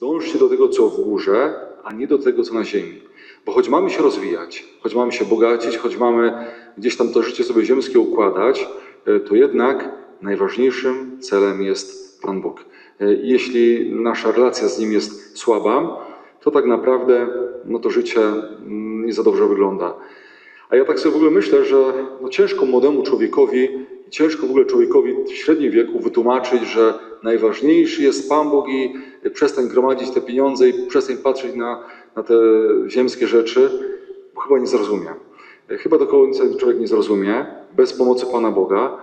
Dążcie do tego, co w górze, a nie do tego, co na ziemi. Bo choć mamy się rozwijać, choć mamy się bogacić, choć mamy gdzieś tam to życie sobie ziemskie układać, e, to jednak najważniejszym celem jest Pan Bóg. E, Jeśli nasza relacja z Nim jest słaba, to tak naprawdę no to życie mm, nie za dobrze wygląda. A ja tak sobie w ogóle myślę, że no ciężko młodemu człowiekowi, ciężko w ogóle człowiekowi w średnim wieku wytłumaczyć, że najważniejszy jest Pan Bóg i przestań gromadzić te pieniądze i przestań patrzeć na, na te ziemskie rzeczy, bo chyba nie zrozumie. Chyba do końca człowiek nie zrozumie, bez pomocy Pana Boga.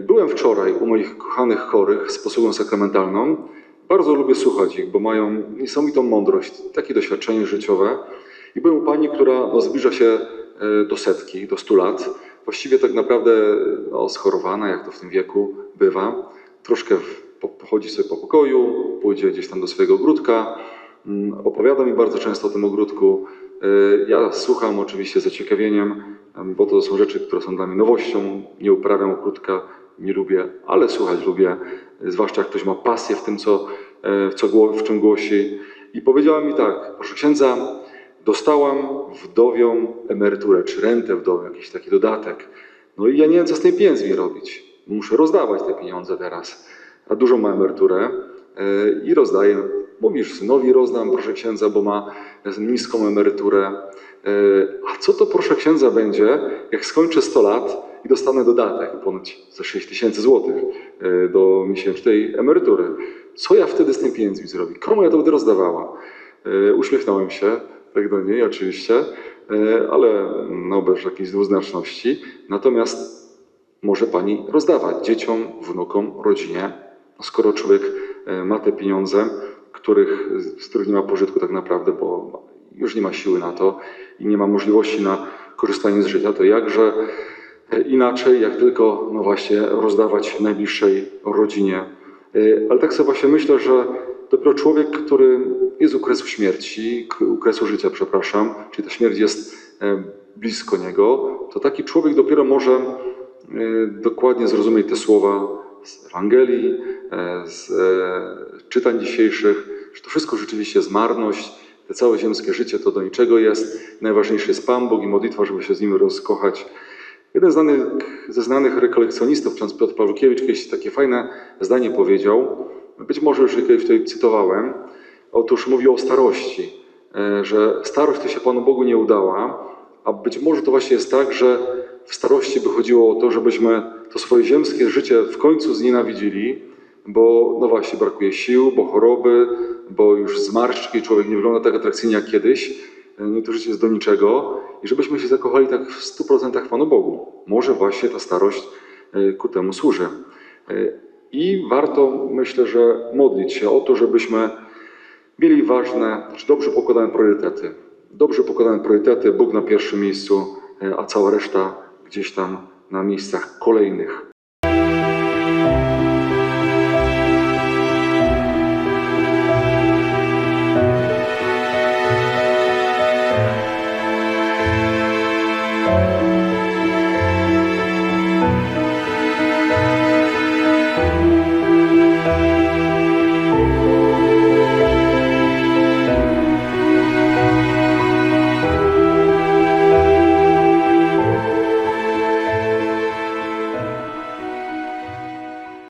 Byłem wczoraj u moich kochanych chorych z posługą sakramentalną. Bardzo lubię słuchać ich, bo mają niesamowitą mądrość, takie doświadczenie życiowe. I byłem u pani, która no, zbliża się e, do setki, do stu lat. Właściwie tak naprawdę schorowana, jak to w tym wieku bywa. Troszkę pochodzi sobie po pokoju, pójdzie gdzieś tam do swojego ogródka. Mm, Opowiada mi bardzo często o tym ogródku. E, Ja słucham oczywiście z zaciekawieniem, em, bo to są rzeczy, które są dla mnie nowością. Nie uprawiam ogródka, nie lubię, ale słuchać lubię. Zwłaszcza jak ktoś ma pasję w tym, co, e, w, co, w czym głosi. I powiedziała mi tak, proszę księdza, dostałam wdowią emeryturę, czy rentę wdowią, jakiś taki dodatek. No i ja nie wiem, co z tymi pieniędzmi robić. Muszę rozdawać te pieniądze teraz. A dużą ma emeryturę e, i rozdaję. Mówisz, synowi rozdam, proszę księdza, bo ma niską emeryturę. E, A co to, proszę księdza, będzie, jak skończę 100 lat i dostanę dodatek, ponoć za 6 tysięcy złotych e, do miesięcznej emerytury? Co ja wtedy z tymi pieniędzmi zrobię? Komu ja to będę rozdawała? Uśmiechnąłem się, tak do niej oczywiście, e, ale no bez jakiejś dwuznaczności. Natomiast może pani rozdawać dzieciom, wnukom, rodzinie, no skoro człowiek e, ma te pieniądze, których, z których nie ma pożytku tak naprawdę, bo już nie ma siły na to i nie ma możliwości na korzystanie z życia, to jakże e, inaczej, jak tylko no właśnie rozdawać najbliższej rodzinie. Ale tak sobie właśnie myślę, że dopiero człowiek, który jest u kresu śmierci, u kresu życia, przepraszam, czyli ta śmierć jest e, blisko niego, to taki człowiek dopiero może e, dokładnie zrozumieć te słowa z Ewangelii, e, z czytań dzisiejszych, że to wszystko rzeczywiście jest marność, te całe ziemskie życie to do niczego jest. Najważniejszy jest Pan Bóg i modlitwa, żeby się z Nim rozkochać. Jeden znanych, ze znanych rekolekcjonistów, ksiądz Piotr Pawlukiewicz, kiedyś takie fajne zdanie powiedział, być może już kiedyś tutaj cytowałem. Otóż mówił o starości, e, że starość to się Panu Bogu nie udała, a być może to właśnie jest tak, że w starości by chodziło o to, żebyśmy to swoje ziemskie życie w końcu znienawidzili, bo no właśnie brakuje sił, bo choroby, bo już zmarszczki, człowiek nie wygląda tak atrakcyjnie jak kiedyś, e, nie to życie jest do niczego i żebyśmy się zakochali tak w 100% w Panu Bogu. Może właśnie ta starość e, ku temu służy. I warto, myślę, że modlić się o to, żebyśmy mieli ważne, znaczy dobrze pokładane priorytety. Dobrze pokładane priorytety, Bóg na pierwszym miejscu, e, a cała reszta gdzieś tam na miejscach kolejnych.